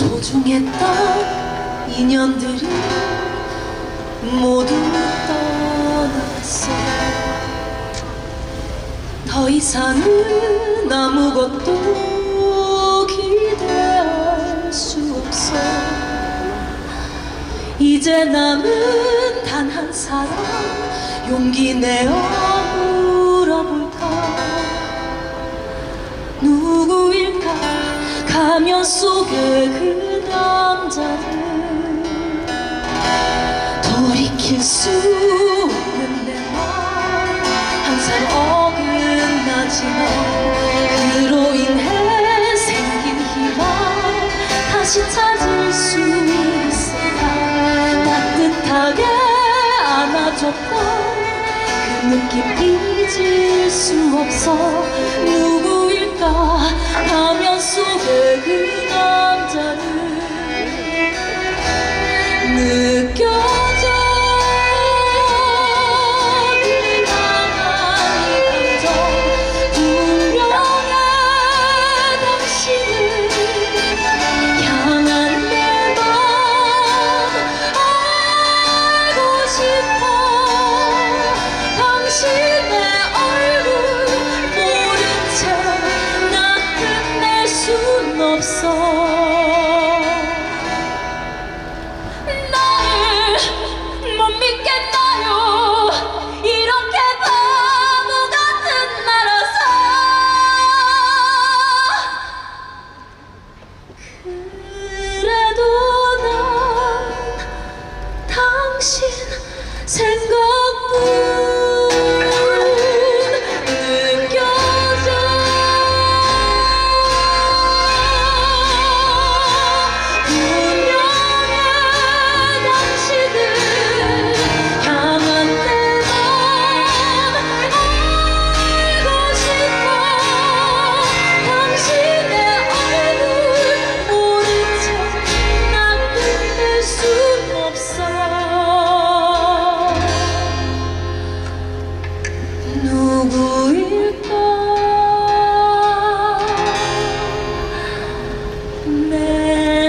소중했던 인연들이 모두 떠났어 더 이상은 아무것도 기대할 수 없어 이제 남은 단 한 사람 용기 내어 가면 속에 그 남자를 돌이킬 수 없는 내맘 항상 어긋나지만 그로 인해 생긴 희망 다시 찾을 수 있을까? 따뜻하게 안아줬던 그 느낌 잊을 수 없어. 누구 생각뿐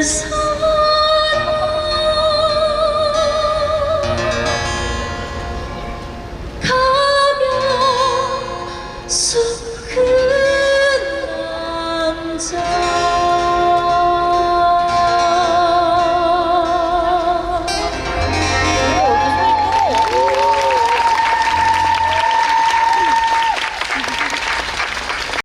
is